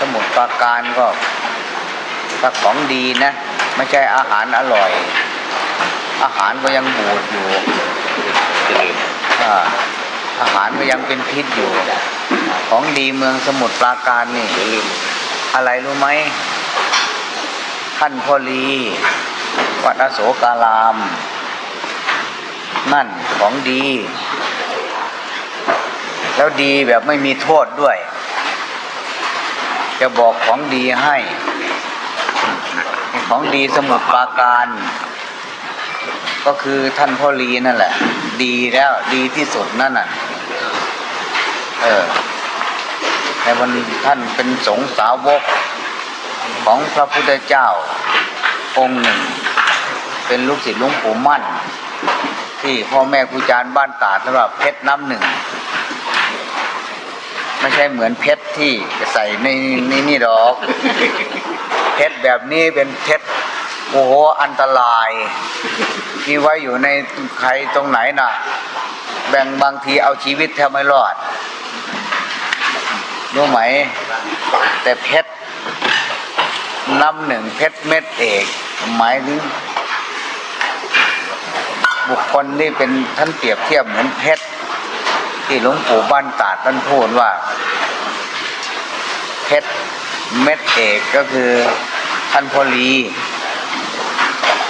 สมุทรปราการก็ถ้าของดีนะ ไม่ใช่อาหารอร่อย อาหารก็ยังบูดอยู่จะลืมอ่าอาหารก็ยังเป็นพิษอยู่ ของดีเมืองสมุทรปราการนี่อย่าลืมอะไรรู้ไหมท่านพ่อลี วัดอโศการาม นั่นของดี แล้วดีแบบไม่มีโทษด้วย จะบอกของดีให้ ของดีสมุทรปราการ ก็คือท่านพ่อลีนั่นแหละ ดีแล้วดีที่สุดนั่นน่ะ เออแต่วันท่านเป็นสงสาวกของพระพุทธเจ้า องค์หนึ่ง เป็นลูกศิษย์หลวงปู่มั่น ที่พ่อแม่ครูอาจารย์บ้านตาดสำหรับเพชรน้ำหนึ่ง ไม่ใช่เหมือนเพชรที่ใส่ในในนี่ดอก เพชรแบบนี้เป็นเพชรโอ้โหอันตรายมีไว้อยู่ในใครตรงไหนน่ะ แบ่งบางทีเอาชีวิตแทบไม่รอดรู้ไหม แต่เพชรน้ำหนึ่งเพชรเม็ดเอกหมายถึงบุคคลที่เป็นท่านเปรียบเทียบเหมือนเพชร ที่หลวงปู่บ้านตาดท่านพูดว่าเพชรเม็ดเอกก็คือท่านพอลี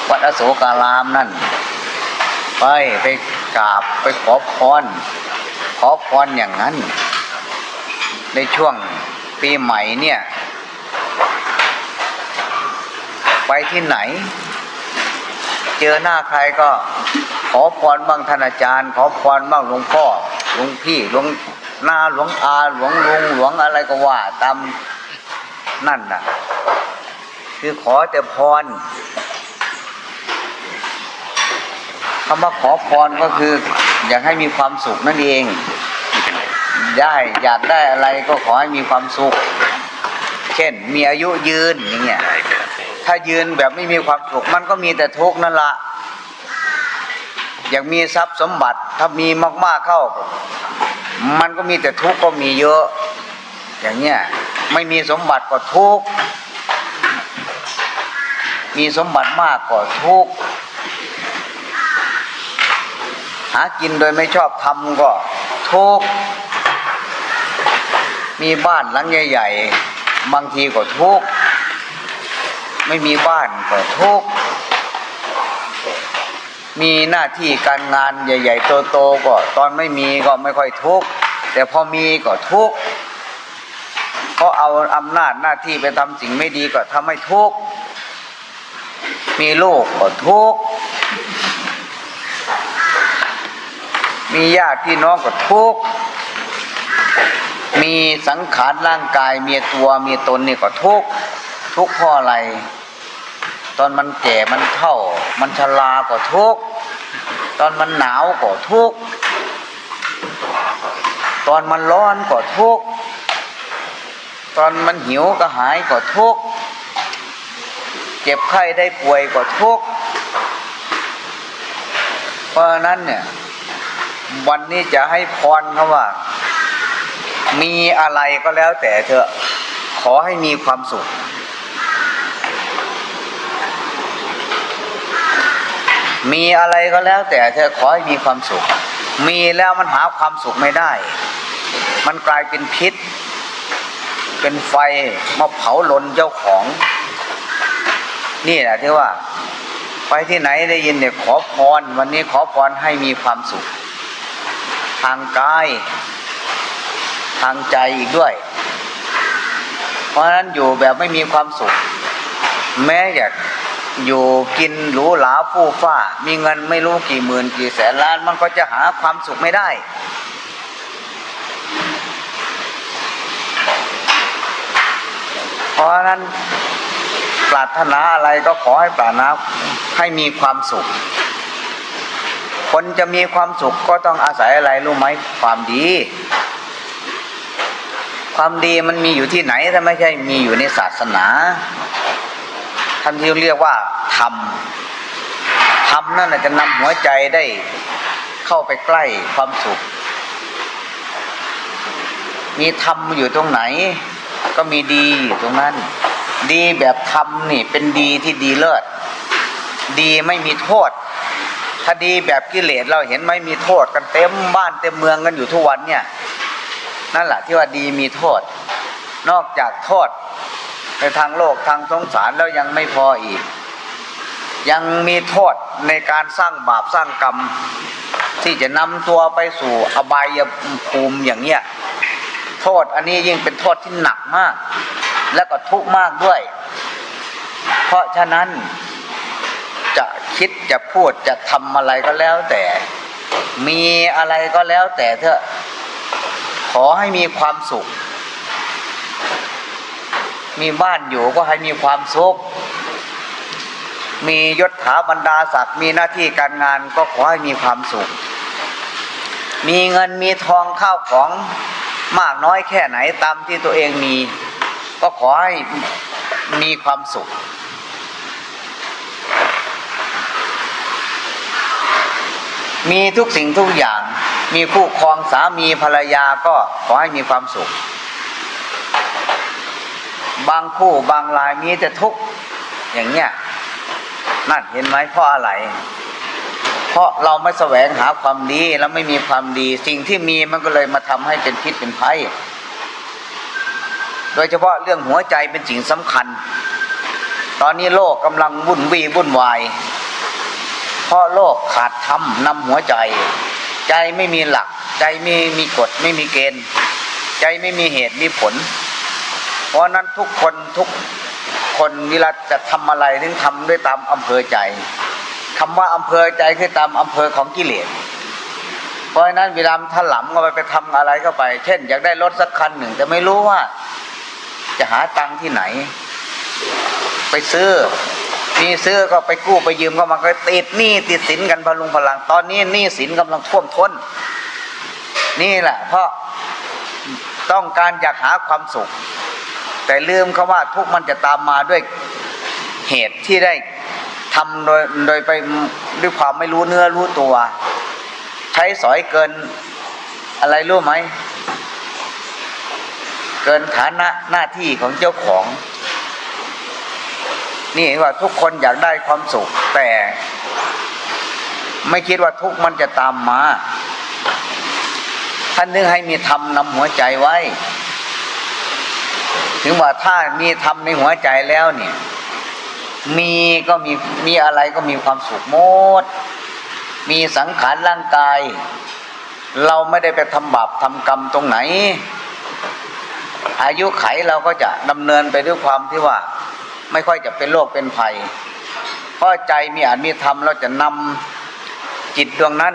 วัดอโศการามนั่น ไปไปกราบไปขอพร ขอพรอย่างนั้น ในช่วงปีใหม่เนี่ย ไปที่ไหน เจอหน้าใครก็ขอพรบ้างท่านอาจารย์ ขอพรบ้างหลวงพ่อ หลวงพี่หลวงนาหลวงอาหลวงลุงหลวงอะไรก็ว่าตามนั่นน่ะ คือขอแต่พรคำว่าขอพรก็คือ อยากให้มีความสุขนั่นเองได้อยากได้อะไรก็ขอให้มีความสุข เช่น มีอายุยืนอย่างเงี้ยถ้ายืนแบบไม่มีความสุขมันก็มีแต่ทุกข์นั่นละ อยากมีทรัพย์สมบัติ ถ้ามีมาก ๆเข้า มันก็มีแต่ทุกข์ก็มีเยอะ อย่างเงี้ยไม่มีสมบัติก็ทุกข์มีสมบัติมากก็ทุกข์หากินโดยไม่ชอบทำก็ทุกข์มีบ้านหลังใหญ่ ๆ บางทีก็ทุกข์ไม่มีบ้านก็ทุกข์ มีหน้าที่การงานใหญ่ ๆ โตๆก็ตอนไม่มีก็ไม่ค่อยทุกข์แต่พอมีก็ทุกข์เขาเอาอำนาจหน้าที่ไปทำสิ่งไม่ดีก็ทำให้ทุกข์มีลูกก็ทุกข์มีญาติพี่น้องก็ทุกข์มีสังขารร่างกายมีตัวมีตนนี่ก็ทุกข์ทุกข์เพราะอะไร ตอนมันแก่มันเฒ่า มันชราก็ทุกข์ตอนมันหนาวก็ทุกข์ตอนมันร้อนก็ทุกข์ตอนมันหิวก็หายก็ทุกข์เจ็บไข้ได้ป่วยก็ทุกข์เพราะฉะนั้นเนี่ยวันนี้จะให้พรเขาว่า มีอะไรก็แล้วแต่เถอะ ขอให้มีความสุข มีอะไรก็แล้ว แต่เธอขอให้มีความสุข มีแล้วมันหาความสุขไม่ได้ มันกลายเป็นพิษ เป็นไฟมาเผาลนเจ้าของ นี่แหละที่ว่า ไปที่ไหนได้ยินเนี่ยขอพร วันนี้ขอพรให้มีความสุข ทางกาย ทางใจอีกด้วย เพราะฉะนั้นอยู่แบบไม่มีความสุข แม้อยาก อยู่กินหรูหราฟู่ฟ้า มีเงินไม่รู้กี่หมื่นกี่แสนล้าน มันก็จะหาความสุขไม่ได้ เพราะฉะนั้นปรารถนาอะไรก็ขอให้ปรารถนาให้มีความสุข คนจะมีความสุขก็ต้องอาศัยอะไรรู้ไหมความดี ความดีมันมีอยู่ที่ไหนถ้าไม่ใช่มีอยู่ในศาสนา ท่านที่เรียกว่าธรรมธรรมนั่นจะนำหัวใจได้เข้าไปใกล้ความสุข มีธรรมอยู่ตรงไหน ก็มีดีอยู่ตรงนั้น ดีแบบธรรมนี่เป็นดีที่ดีเลิศ ดีไม่มีโทษ ถ้าดีแบบกิเลสเราเห็นไหมมีโทษกันเต็มบ้านเต็มเมืองกันอยู่ทุกวันเนี่ย นั่นแหละที่ว่าดีมีโทษ นอกจากโทษ ในทางโลกทางสงสารแล้วยังไม่พออีก ยังมีโทษในการสร้างบาปสร้างกรรม ที่จะนำตัวไปสู่อบายภูมิอย่างเนี้ยโทษอันนี้ยิ่งเป็นโทษที่หนักมาก และก็ทุกข์มากด้วย เพราะฉะนั้นจะคิดจะพูดจะทำอะไรก็แล้วแต่ มีอะไรก็แล้วแต่เถอะขอให้มีความสุข มีบ้านอยู่ก็ให้มีความสุข มียศถาบรรดาศักดิ์มีหน้าที่การงานก็ขอให้มีความสุข มีเงินมีทองข้าวของมากน้อยแค่ไหนตามที่ตัวเองมี ก็ขอให้มีความสุข มีทุกสิ่งทุกอย่าง มีคู่ครองสามีภรรยาก็ขอให้มีความสุข บางคู่บางรายมีแต่ทุกข์อย่างเนี้ยนั่นเห็นไหมเพราะอะไร เพราะเราไม่แสวงหาความดีแล้วไม่มีความดี สิ่งที่มีมันก็เลยมาทำให้เป็นพิษเป็นภัยโดยเฉพาะเรื่องหัวใจเป็นสิ่งสำคัญ ตอนนี้โลกกำลังวุ่นวี่วุ่นวาย เพราะโลกขาดธรรมนำหัวใจ ใจไม่มีหลัก ใจไม่มีกฎไม่มีเกณฑ์ ใจไม่มีเหตุมีผล เพราะนั้นทุกคนทุกคนเวลาจะทำอะไรถึงทำด้วยตามอำเภอใจคำว่าอำเภอใจคือตามอำเภอของกิเลสเพราะฉะนั้นเวลาถลำก็ไปไปทำอะไรเข้าไป เช่น อยากได้รถสักคันหนึ่ง แต่ไม่รู้ว่า จะหาตังค์ที่ไหน ไปซื้อมีซื้อก็ไปกู้ไปยืมก็มาก็ติดหนี้ติดสินกันพลุงพลัง ตอนนี้หนี้สินกำลังท่วมท้น นี่แหละ เพราะต้องการอยากหาความสุข แต่ลืมคาว่าทุกมันจะตามมาด้วยเหตุที่ได้ทำโดยโดยไปด้วยความไม่รู้เนื้อรู้ตัว ใช้สอยเกินอะไรรู้ไหม เกินฐานะหน้าที่ของเจ้าของ นี่ว่าทุกคนอยากได้ความสุข แต่ ไม่คิดว่าทุกมันจะตามมา ท่านนึกให้มีธรรมนำหัวใจไว้ ถึงว่าถ้ามีธรรมในหัวใจแล้วเนี่ย มีก็มีมีอะไรก็มีความสุขหมด มีสังขารร่างกาย เราไม่ได้ไปทำบาปทำกรรมตรงไหน อายุไขเราก็จะดำเนินไปด้วยความที่ว่า ไม่ค่อยจะเป็นโรคเป็นภัยเพราะใจมีอาจมีธรรมเราจะนำจิตดวงนั้น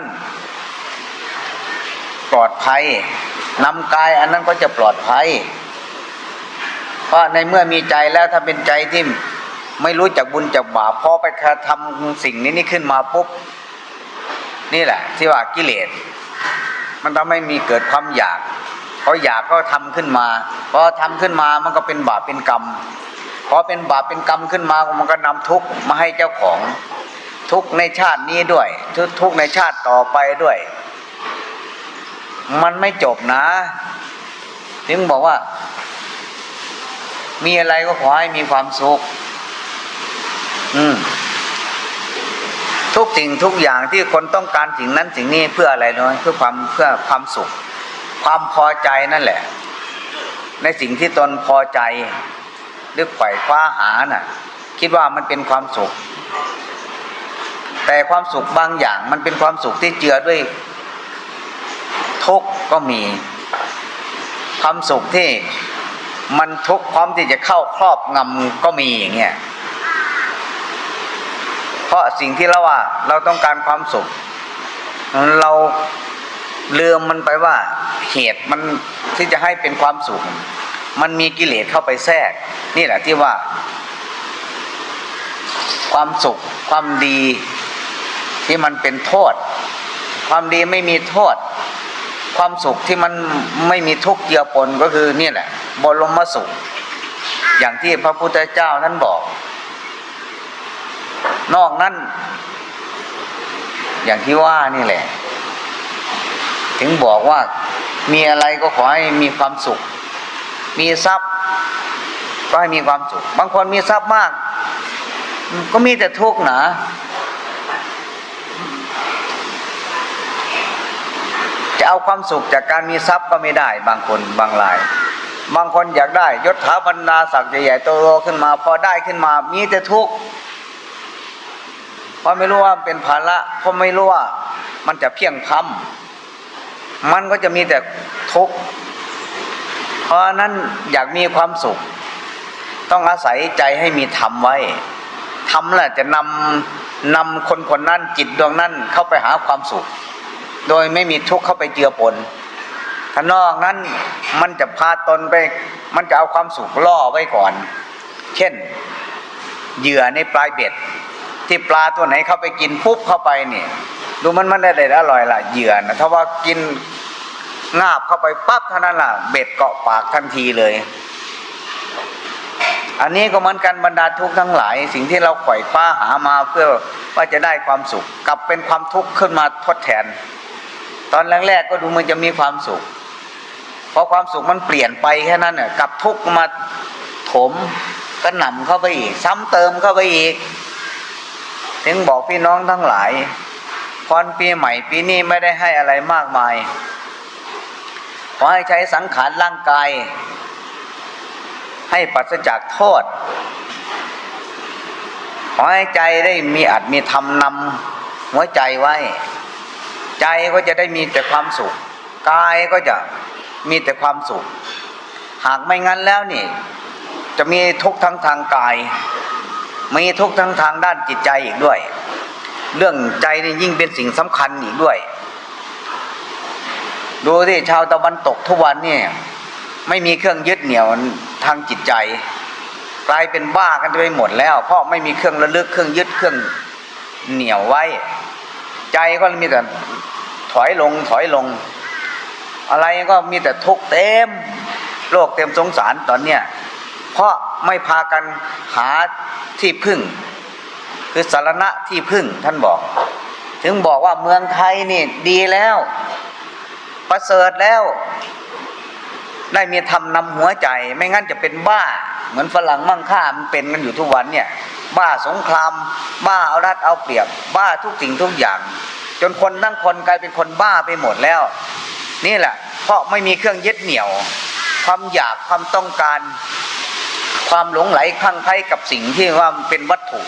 ปลอดภัยนำกายอันนั้นก็จะปลอดภัย เพราะในเมื่อมีใจแล้วถ้าเป็นใจที่ไม่รู้จักบุญจักบาปพอไปกระทำสิ่งนี้นี่ขึ้นมาปุ๊บนี่แหละ ที่ว่ากิเลส มันทำให้มีเกิดความอยากพออยากก็ทำขึ้นมาพอทำขึ้นมามันก็เป็นบาปเป็นกรรมพอเป็นบาปเป็นกรรมขึ้นมามันก็นำทุกข์มาให้เจ้าของทุกในชาตินี้ด้วยทุกทุกในชาติต่อไปด้วย มันไม่จบนะ ถึงบอกว่า มีอะไรก็ขอให้มีความสุข อืม ทุกสิ่งทุกอย่างที่คนต้องการสิ่งนั้นสิ่งนี้เพื่ออะไรน้อยเพื่อความเพื่อความสุข ความพอใจนั่นแหละ ในสิ่งที่ตนพอใจหรือไขว่คว้าหาน่ะ คิดว่ามันเป็นความสุข แต่ความสุขบางอย่างมันเป็นความสุขที่เจือด้วย ทุกข์ก็มี ความสุขที่ มันทุกข์พร้อมที่จะเข้าครอบงำก็มีอย่างเงี้ยเพราะสิ่งที่เราว่า เราต้องการความสุข เราลืมมันไปว่า เหตุมันที่จะให้เป็นความสุข มันมีกิเลสเข้าไปแทรก นี่แหละที่ว่า ความสุข ความดีที่มันเป็นโทษ ความดีไม่มีโทษ ความสุขที่มันไม่มีทุกข์เจือปนก็คือนี่แหละ บรมสุข อย่างที่พระพุทธเจ้าท่านบอก นอกนั้น อย่างที่ว่านี่แหละ ถึงบอกว่ามีอะไรก็ขอให้มีความสุข มีทรัพย์ ก็ให้มีความสุข บางคนมีทรัพย์มาก ก็มีแต่ทุกข์หนาะ เอาความสุขจากการมีทรัพย์ก็ไม่ได้บางคนบางราย บางคนอยากได้ยศถาบรรดาศักดิ์ใหญ่ๆโตๆขึ้นมา พอได้ขึ้นมามีแต่ทุกข์เพราะไม่รู้ว่าเป็นภาระเพราะไม่รู้ว่ามันจะเพียงพำมันก็จะมีแต่ทุกข์เพราะนั้นอยากมีความสุข ต้องอาศัยใจให้มีธรรมไว้ธรรมแหละจะนำนำคนคนนั้นจิตดวงนั้นเข้าไปหาความสุข โดยไม่มีทุกข์เข้าไปเจือปนถ้านอกนั้นมันจะพาตนไป มันจะเอาความสุขล่อไว้ก่อน เช่น เหยื่อในปลายเบ็ด ที่ปลาตัวไหนเข้าไปกินปุ๊บเข้าไปเนี่ยดูมันมันได้ได้อร่อยล่ะเหยื่อนะถ้าว่ากินงาบเข้าไปปั๊บเท่านั้นล่ะ เบ็ดเกาะปากทันทีเลย อันนี้ก็เหมือนกันบรรดาทุกข์ทั้งหลาย สิ่งที่เราไขว่คว้าหามาเพื่อว่าจะได้ความสุข กลับเป็นความทุกข์ขึ้นมาทดแทน ตอนแรกๆก็ดูมันจะมีความสุขพอความสุขมันเปลี่ยนไปแค่นั้นเนี่ยกลับทุกมาถมก็หน่ำเข้าไปอีก ซ้ำเติมเข้าไปอีก ถึงบอกพี่น้องทั้งหลายพรปีใหม่ปีนี้ไม่ได้ให้อะไรมากมายขอให้ใช้สังขารร่างกาย ให้ปราศจากโทษขอให้ใจได้มีอัดมีธรรมนำหัวใจไว้ ใจก็จะได้มีแต่ความสุขกายก็จะมีแต่ความสุข หากไม่งั้นแล้วนี่ จะมีทุกข์ทั้งทางกาย มีทุกข์ทั้งทางด้านจิตใจอีกด้วย เรื่องใจนี่ยิ่งเป็นสิ่งสำคัญอีกด้วย ดูที่ชาวตะวันตกทุกวันนี่ไม่มีเครื่องยึดเหนี่ยวทางจิตใจ กลายเป็นบ้ากันไปหมดแล้ว เพราะไม่มีเครื่องระลึกเครื่องยึดเครื่องเหนี่ยวไว้ ใจก็มีแต่ถอยลงถอยลง อะไรก็มีแต่ทุกข์เต็ม โลกเต็มสงสารตอนเนี้ยเพราะไม่พากันหาที่พึ่ง คือสารณะที่พึ่งท่านบอก ถึงบอกว่าเมืองไทยนี่ดีแล้ว ประเสริฐแล้ว ได้มีธรรมนำหัวใจ ไม่งั้นจะเป็นบ้า เหมือนฝรั่งมั่งค่ามันเป็นกันอยู่ทุกวันเนี่ย บ้าสงคราม บ้าเอารัดเอาเปรียบ บ้าทุกสิ่งทุกอย่าง จนคนทั้งคนกลายเป็นคนบ้าไปหมดแล้ว นี่แหละ เพราะไม่มีเครื่องยึดเหนี่ยว ความอยากความต้องการ ความหลงไหลคลั่งไคล้กับสิ่งที่ว่ามันเป็นวัตถุ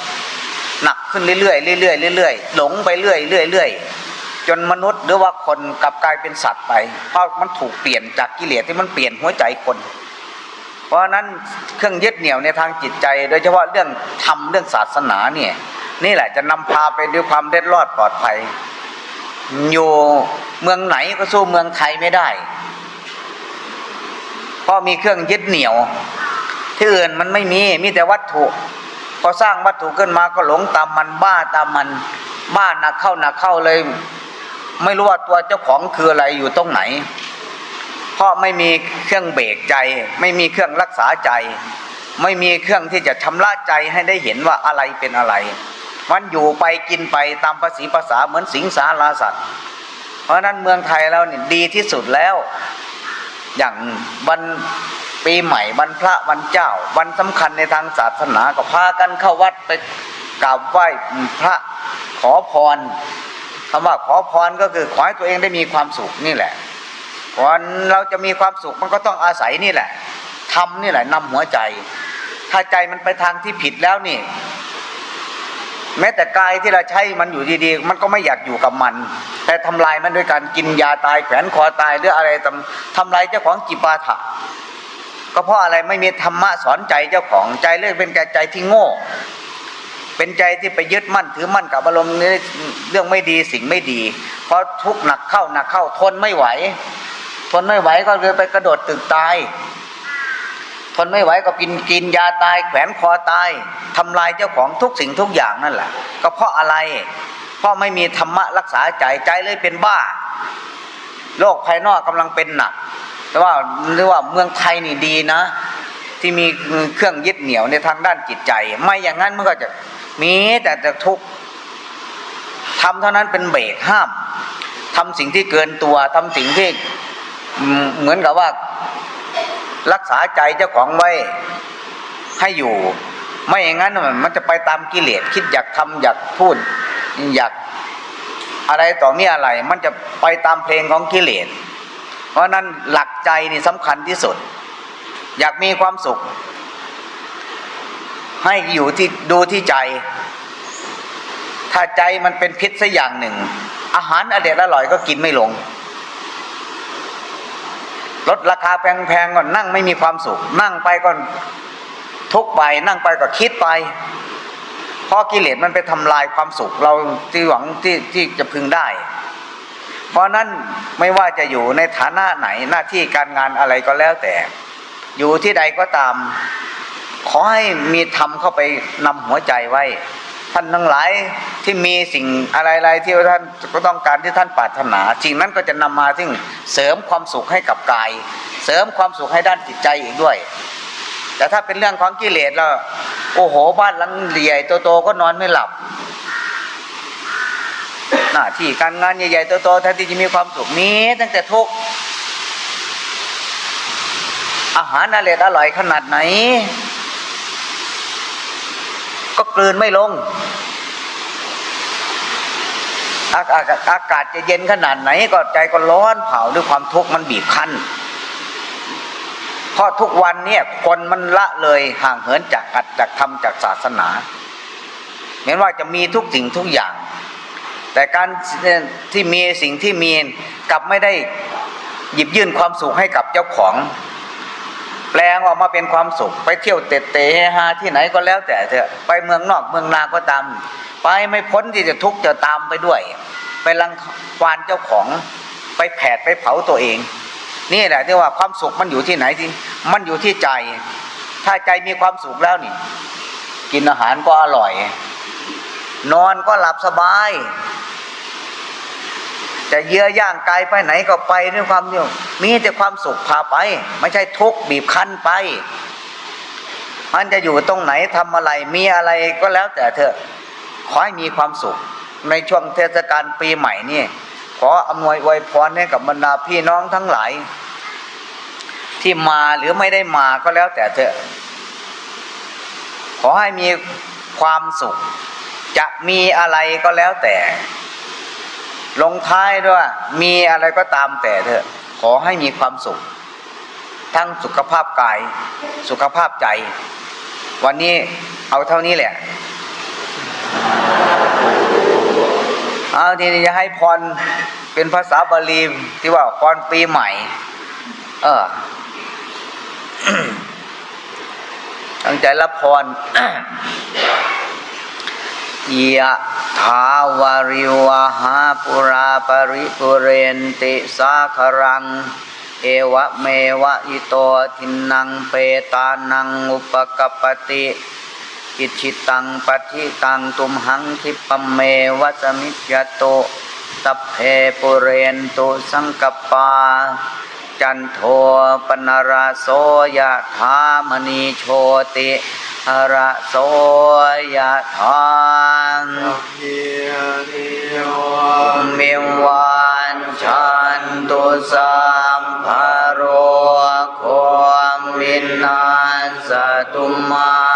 หนักขึ้นเรื่อยๆเรื่อยๆเรื่อยๆหลงไปเรื่อยๆเรื่อยๆ จนมนุษย์หรือว่าคนกลับกลายเป็นสัตว์ไป เพราะมันถูกเปลี่ยนจากกิเลสที่มันเปลี่ยนหัวใจคน เพราะนั้นเครื่องยึดเหนี่ยวในทางจิตใจ โดยเฉพาะเรื่องธรรมเรื่องศาสนาเนี่ยนี่แหละจะนำพาไปด้วยความเด็ดรอดปลอดภัย อยู่เมืองไหนก็สู้เมืองไทยไม่ได้ เพราะมีเครื่องยึดเหนี่ยว ที่อื่นมันไม่มีมีแต่วัตถุพอสร้างวัตถุขึ้นมาก็หลงตามมันบ้าตามมันบ้าหนักเข้าหนักเข้าเลย ไม่รู้ว่าตัวเจ้าของคืออะไรอยู่ตรงไหน เพราะไม่มีเครื่องเบรกใจ ไม่มีเครื่องรักษาใจ ไม่มีเครื่องที่จะชำระใจให้ได้เห็นว่าอะไรเป็นอะไร มันอยู่ไปกินไปตามภาษีภาษาเหมือนสิงสาราสัตว์ เพราะนั้นเมืองไทยเราเนี่ยดีที่สุดแล้ว อย่างวันปีใหม่วันพระวันเจ้า วันสำคัญในทางศาสนาก็พากันเข้าวัดไปกราบไหว้พระขอพร คำว่าขอพรก็คือขอให้ตัวเองได้มีความสุขนี่แหละวันเราจะมีความสุขมันก็ต้องอาศัยนี่แหละทำนี่แหละนำหัวใจ ถ้าใจมันไปทางที่ผิดแล้วนี่ แม้แต่กายที่เราใช้มันอยู่ดีๆ มันก็ไม่อยากอยู่กับมัน แต่ทำลายมันด้วยการกินยาตายแขวนคอตายหรืออะไรทำทำลายเจ้าของจิปาถะก็เพราะอะไรไม่มีธรรมะสอนใจเจ้าของใจเรื่องเป็นใจที่โง่ เป็นใจที่ไปยึดมั่นถือมั่นกับอารมณ์เรื่องไม่ดีสิ่งไม่ดีเพราะทุกหนักเข้าหนักเข้าทนไม่ไหว ทนไม่ไหวก็เลยไปกระโดดตึกตาย ทนไม่ไหวก็กินกินยาตาย แขวนคอตายทำลายเจ้าของทุกสิ่งทุกอย่างนั่นแหละ ก็เพราะอะไร เพราะไม่มีธรรมะรักษาใจใจเลยเป็นบ้า โลกภายนอกกำลังเป็นหนัก แต่ว่าเรียกว่าเมืองไทยนี่ดีนะที่มีเครื่องยึดเหนี่ยวในทางด้านจิตใจ ไม่อย่างนั้นมันก็จะ มีแต่จะทุกข์ทำเท่านั้นเป็นเบรกห้ามทำสิ่งที่เกินตัวทำสิ่งที่เหมือนกับว่า รักษาใจเจ้าของไว้ให้อยู่ ไม่อย่างนั้นมันจะไปตามกิเลสคิดอยากทำอยากพูด อยากอะไรต่อมีอะไร มันจะไปตามเพลงของกิเลสเพราะนั้นหลักใจนี่สำคัญที่สุด อยากมีความสุข ให้อยู่ที่ดูที่ใจ ถ้าใจมันเป็นพิษสักอย่างหนึ่ง อาหารอเด็ดอร่อยก็กินไม่ลงลดราคาแพงๆก่อนนั่งไม่มีความสุข นั่งไปก่อนทุกไปนั่งไปก็คิดไปเพราะกิเลสมันไปทำลายความสุข เราที่หวังที่ที่จะพึงได้ เพราะนั้นไม่ว่าจะอยู่ในฐานะไหนหน้าที่การงานอะไรก็แล้วแต่ อยู่ที่ใดก็ตาม ขอให้มีธรรมเข้าไปนำหัวใจไว้ ท่านทั้งหลายที่มีสิ่งอะไรๆที่ท่านก็ต้องการที่ท่านปรารถนาสิ่งนั้นก็จะนำมาซึ่งเสริมความสุขให้กับกาย เสริมความสุขให้ด้านจิตใจอีกด้วย แต่ถ้าเป็นเรื่องของกิเลสแล้วโอ้โหบ้านหลังใหญ่โตๆก็นอนไม่หลับหน้าที่การงานใหญ่ๆโตๆแทนที่จะมีความสุขมีตั้งแต่ทุกอาหารอร่อยอร่อยขนาดไหน ก็กลืนไม่ลง อากาศอากาศจะเย็นขนาดไหน ก็ใจก็ร้อนเผาด้วยความทุกข์มันบีบคั้นเพราะทุกวันเนี่ยคนมันละเลยห่างเหินจากกัดจากธรรมจากศาสนาเห็นว่าจะมีทุกสิ่งทุกอย่าง แต่การที่มีสิ่งที่มีกลับไม่ได้หยิบยื่นความสุขให้กับเจ้าของ แปลงออกมาเป็นความสุข ไปเที่ยวเตะเตะฮาที่ไหนก็แล้วแต่เถอะไปเมืองนอกเมืองนาก็ตาม ไปไม่พ้นที่จะทุกข์จะตามไปด้วย ไปรังควานเจ้าของไปแผดไปเผาตัวเอง นี่แหละที่ว่าความสุขมันอยู่ที่ไหนที่มันอยู่ที่ใจ ถ้าใจมีความสุขแล้วนี่ กินอาหารก็อร่อย นอนก็หลับสบาย จะเยื่อย่างกายไปไหนก็ไปด้วยความเดียวมีแต่ความสุขพาไป ไม่ใช่ทุกข์บีบคั้นไป มันจะอยู่ตรงไหนทำอะไรมีอะไรก็แล้วแต่เถอะขอให้มีความสุข ในช่วงเทศกาลปีใหม่นี่ขออำนวยอวยพรให้กับบรรดาพี่น้องทั้งหลาย ที่มาหรือไม่ได้มาก็แล้วแต่เถอะขอให้มีความสุข จะมีอะไรก็แล้วแต่ ลงท้ายด้วยมีอะไรก็ตามแต่เถอะ ขอให้มีความสุข ทั้งสุขภาพกาย สุขภาพใจ วันนี้เอาเท่านี้แหละเอาทีนี้จะให้พรเป็นภาษาบาลีที่ว่าพรปีใหม่ เออตั้งใจรับพร ยะถาวาริวหาปุราปริปุเรนติสาครัง เอวะเมวะอิโตทินังเปตานังอุปกปปติอิชิตังปฏิตังตุมหังคิปเมวะสมิจยโตตัพเพปุเรนตุสังกปปา จันโทปนราโสยะธามณีโชติหระโสยะธา มเมวันชันตุสัมภโรโความวินาศตุมา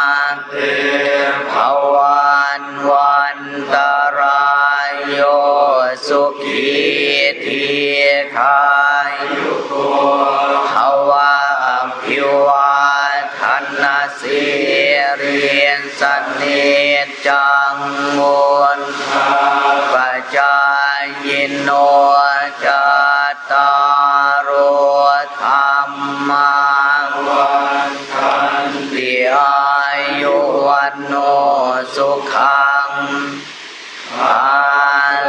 ายโนจตารโอธรรมาวันทันติอายุวันโนสุขังภา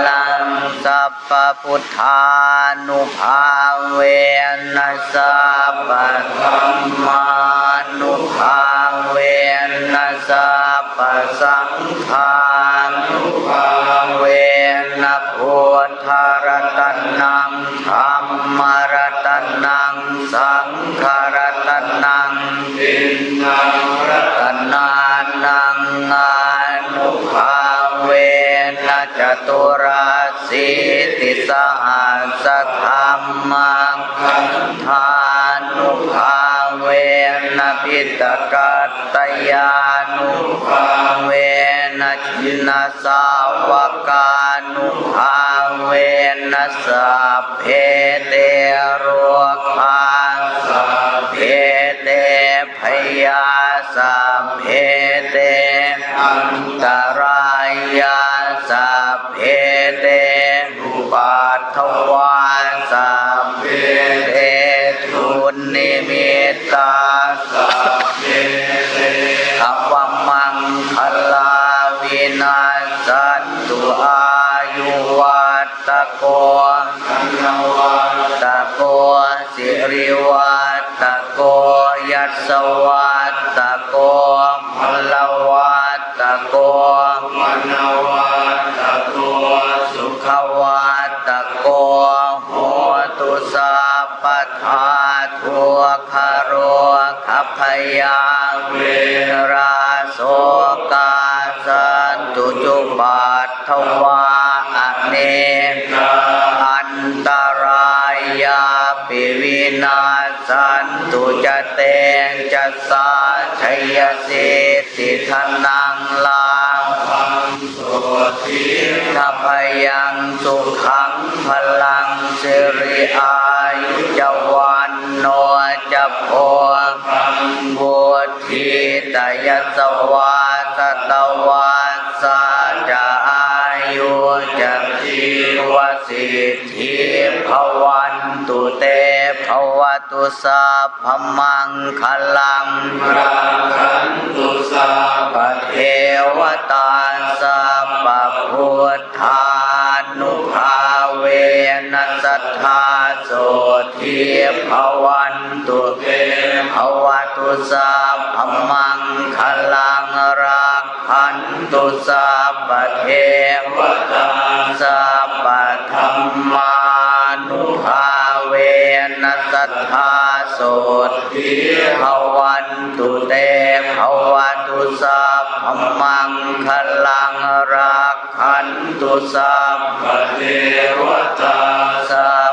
ลังสัพพุทธานุภาเวนัสสัพพธรรมานุภาเวนัสสัพสังฆา จตุราสิติสหัสธรรมังทานุภาเวนะพิตกัตตยานุภาเวนะจินาสาวกานุภาเวนะสัพเพเตโรคา ชัยสิทธิธนังลางโสทิทัพยังสุขังพลังสิริอายุจวันโนจะโพบุตทีตยสวาสตวา สัพพมังคลังรังคันตุสัพเทวตาสัพพุทธานุภาเวนัสธาโสทีภวันตุเตภวตุสัพพมังคลังรักขันตุสัพเทวตาสัพธรรมานุภา นัสทธาโสติภวันตุเตภวันตุสัพพมังคลังรักขันตุสัพพเทวตาสัพ